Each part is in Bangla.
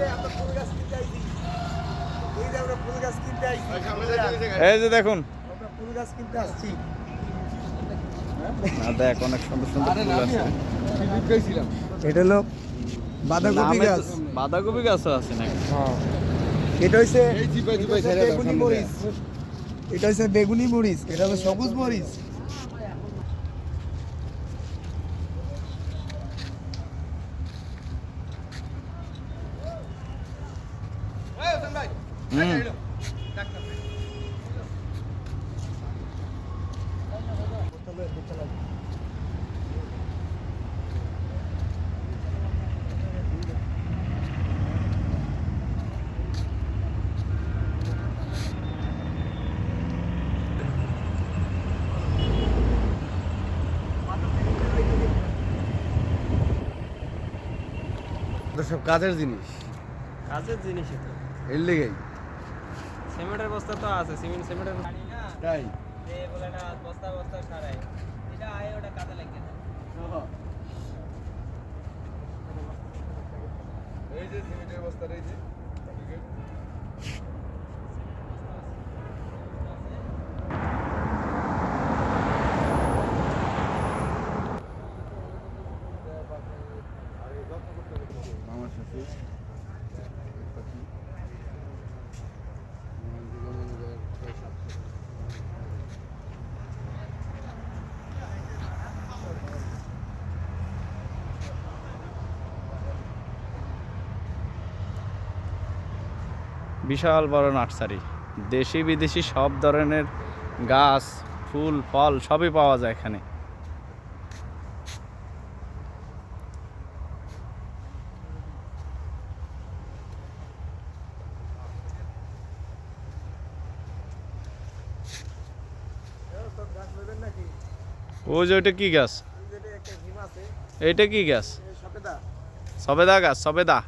এই যে আমরা ফুল গাছ কিনতে আইছি এই যে দেখুন। আমরা ফুল গাছ কিনতে আসছি না দেখ অনেক সুন্দর সুন্দর ফুল আছে। এটা হলো বাঁধাকপি গাছ। বাঁধাকপি গাছও আছে নাকি? হ্যাঁ। এটা হচ্ছে বেগুনি মরিচ। এটা হচ্ছে বেগুনি মরিচ এটা হলো সবুজ মরিচ হুম তো সব কাজের জিনিস। কাজের জিনিসই তো। এর লেগেই। সিমেন্টের বস্তা তো আছে সিমেন্ট সিমেন্টের জানি না। তাই? বস্তা বস্তা সারাই এটা আয় ওটা কাজে লাগে না এই যে সিমেন্টের বস্তা এই যে। আমার সাথে বিশাল বড় নার্সারি। দেশি বিদেশি সব ধরনের গাছ ফুল ফল সবই পাওয়া যায় এখানে। ওই যে ওইটা কি গাছ? এইটা কি গাছ? সবেদা। সবেদা গাছ সবেদা।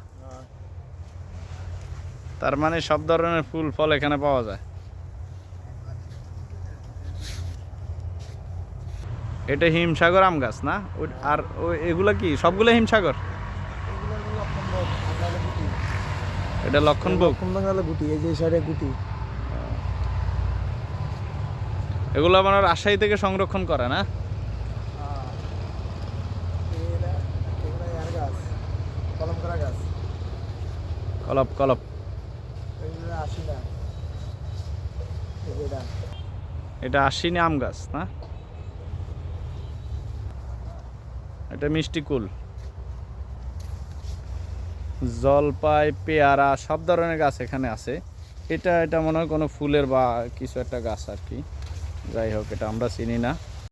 তার মানে সব ধরনের ফুল ফল এখানে পাওয়া যায়। এটা হিমসাগর আম গাছ না? আর এগুলা কি? সবগুলো হিমসাগর? এটা লক্ষণ গুটি এই যে সাইডে গুটি। এগুলো মানে রাজশাহী থেকে সংরক্ষণ করে না? কলপ কলপ। এটা। আশ্বিনী আম গাছ, না? এটা মিষ্টি কুল। জলপাই, পেয়ারা, সব ধরনের গাছ এখানে আছে। এটা এটা মনে হয় কোনো ফুলের বা কিছু একটা গাছ আর কি। যাই হোক, এটা আমরা চিনি না।